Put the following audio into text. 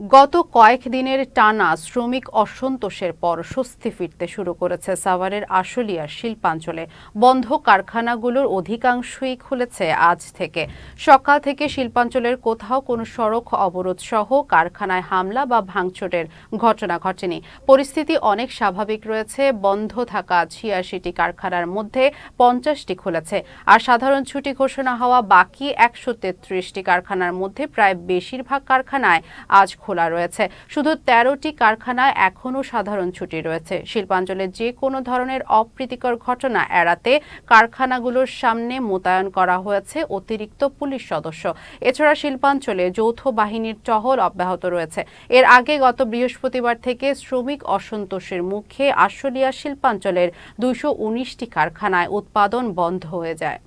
গত কয়েক দিনের টানা শ্রমিক অসন্তোষের পর স্বস্তি ফিরতে শুরু করেছে সাভারের আশুলিয়ার শিল্পাঞ্চলে। বন্ধ কারখানাগুলোর অধিকাংশই খুলেছে আজ থেকে। সকাল থেকে শিল্পাঞ্চলের কোথাও কোনো সড়ক অবরোধ সহ কারখানায় হামলা বা ভাঙচুরের ঘটনা ঘটেনি। পরিস্থিতি অনেক স্বাভাবিক রয়েছে। বন্ধ থাকা ছিয়াশিটি কারখানার মধ্যে পঞ্চাশটি খুলেছে। আর সাধারণ ছুটি ঘোষণা হওয়া বাকি একশো তেত্রিশটি কারখানার মধ্যে প্রায় বেশিরভাগ কারখানায় আজ খোলা রয়েছে। শুধু তেরোটি কারখানায় এখনও সাধারণ ছুটি রয়েছে। শিল্পাঞ্চলে যে কোনো ধরনের অপ্রীতিকর ঘটনা এড়াতে কারখানাগুলোর সামনে মোতায়েন করা হয়েছে অতিরিক্ত পুলিশ সদস্য। এছাড়া শিল্পাঞ্চলে যৌথ বাহিনীর টহল অব্যাহত রয়েছে। এর আগে গত বৃহস্পতিবার থেকে শ্রমিক অসন্তোষের মুখে আশুলিয়া শিল্পাঞ্চলের দুইশো উনিশটি কারখানায় উৎপাদন বন্ধ হয়ে যায়।